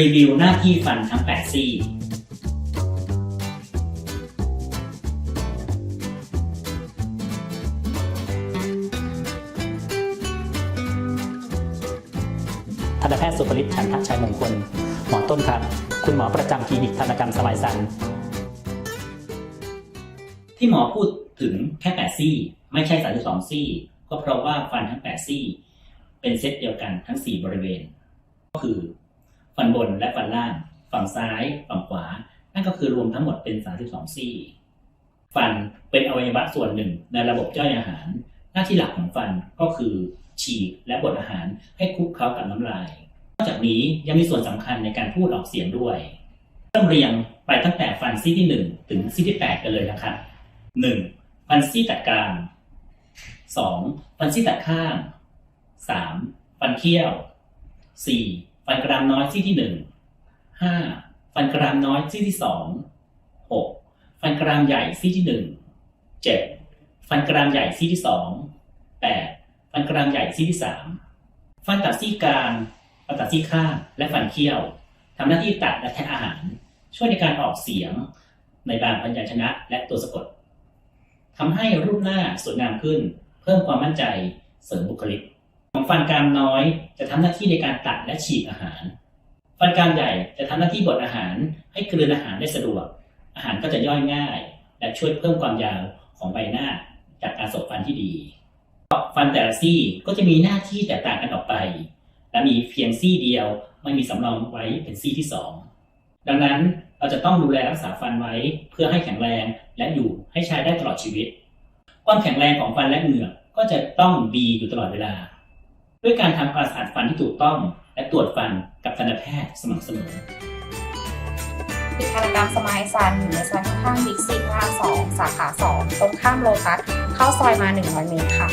รีวิวหน้าที่ฟันทั้ง 8 ซี่ ทันตแพทย์สุภฤทธิ์ฉันทชัยมงคล หมอต้นครับ คุณหมอประจำคลินิกทันตกรรมสมายสัน ที่หมอพูดถึงแค่ 8 ซี่ ไม่ใช่ 32 ซี่ ก็เพราะว่าฟันทั้ง 8 ซี่ เป็นเซตเดียวกันทั้ง 4 บริเวณ ก็คือ ฟันบนและฟันล่าง ฝั่งซ้าย ฝั่งขวา นั่นก็คือรวมทั้งหมดเป็น 32 ซี่ ฟันเป็นอวัยวะส่วนหนึ่งในระบบย่อยอาหาร หน้าที่หลักของฟันก็คือฉีกและบดอาหารให้คลุกเคล้ากับน้ำลาย นอกจากนี้ยังมีส่วนสำคัญในการพูดออกเสียงด้วยเริ่มเรียงไปตั้งแต่ฟันซี่ที่ 1 ถึงซี่ที่ 8 กันเลยนะครับ 1. ฟันซี่ตัดกลาง 2. ฟันซี่ตัดข้าง 3. ฟันเคี้ยว 4. ฟันกรามน้อยซี่ที่1 5. ฟันกรามน้อยซี่ที่2 6. ฟันกรามใหญ่ซี่ที่1 7. ฟันกรามใหญ่ซี่ที่2 8. ฟันกรามใหญ่ซี่ที่3ฟันตัดซี่กลางฟันตัดซี่ข้างและฟันเคี้ยวทำหน้าที่ตัดและแทะอาหาร ช่วยในการออกเสียงในบางพยัญชนะและตัวสะกดทำให้รูปหน้าสวยงามขึ้น เพิ่มความมั่นใจเสริมบุคลิก ของฟันกรามน้อยจะทำหน้าที่ในการตัดและฉีกอาหาร ฟันกรามใหญ่จะทำหน้าที่บดอาหาร ให้กลืนอาหารได้สะดวก อาหารก็จะย่อยง่าย และช่วยเพิ่มความยาวของใบหน้า จากการสบฟันที่ดี ฟันแต่ละซี่ก็จะมีหน้าที่แตกต่างกันออกไป และมีเพียงซี่เดียวไม่มีสำรองไว้เป็นซี่ที่สองดังนั้นเราจะต้องดูแลรักษาฟันไว้เพื่อให้แข็งแรงและอยู่ให้ใช้ได้ตลอดชีวิต ความแข็งแรงของฟันและเหงือกก็จะต้องดีอยู่ตลอดเวลา ด้วยการทำความสะอาดฟันที่ถูกต้อง และตรวจฟันกับทันตแพทย์สม่ำเสมอกิจกรรมสมายซันอยู่ในซอยข้างๆบิ๊กซีพระรามสองสาขาสองตรงข้ามโลตัสเข้าซอยมา 100 เมตรค่ะ